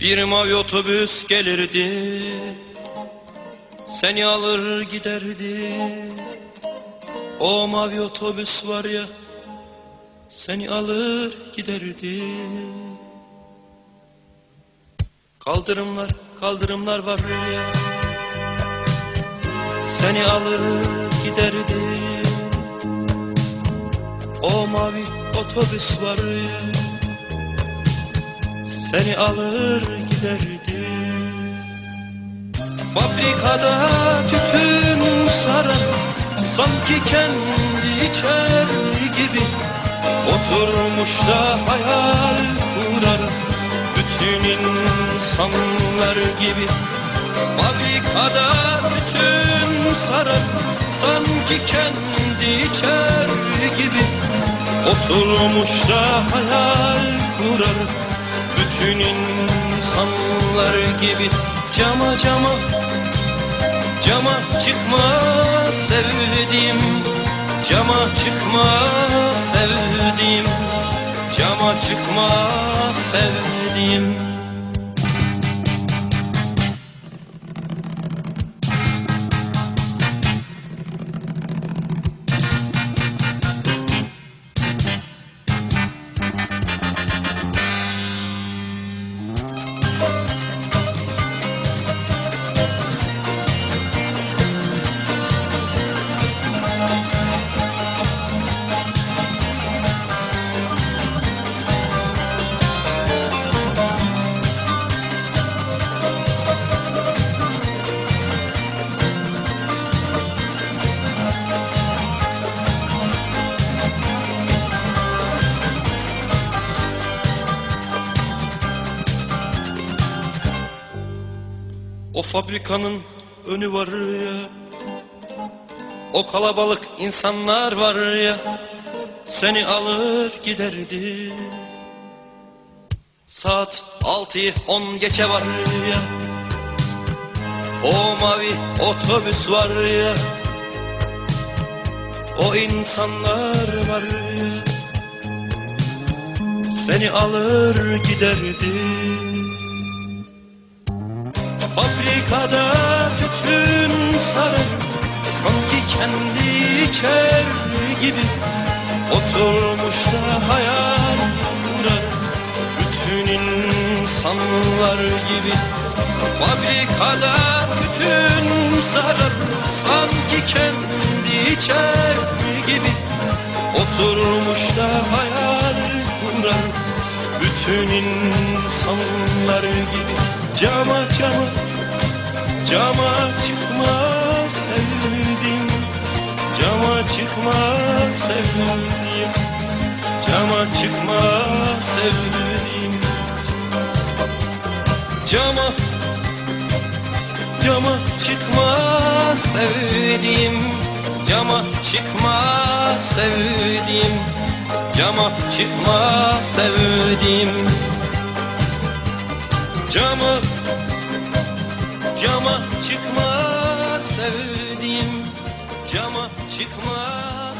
Bir mavi otobüs gelirdi. Seni alır giderdi. O mavi otobüs var ya Seni alır giderdi. Kaldırımlar kaldırımlar var ya. Seni alır giderdi. O mavi otobüs var ya Seni alır giderdi Fabrikada tütün saran Sanki kendi içer gibi. Oturmuş da hayal kurar Bütün insanlar gibi. Fabrikada tütün saran Sanki kendi içer gibi. Oturmuş da hayal kurar Bütün insanlar gibi Cama cama Cama çıkma sevdiğim Cama çıkma sevdiğim Cama çıkma sevdiğim O fabrikanın önü var ya. O kalabalık insanlar var ya. Seni alır giderdi. Saat altıyı on geçe var ya. O mavi otobüs var ya. O insanlar var ya. Seni alır giderdi Fabrikada tütün sarar Sanki kendi içer gibi. Oturmuş da hayal kurar Bütün insanlar gibi. Fabrikada tütün sarar Sanki kendi içer gibi. Oturmuş da hayal kurar Bütün insanlar gibi. Cama cama Cama çıkma sevdim. Cama çıkma sevdim. Cama çıkma sevdim. Cama Cama çıkma sevdim. Cama çıkma sevdim. Cama çıkma sevdim. Cama Cama çıkma sevdim Cama çıkma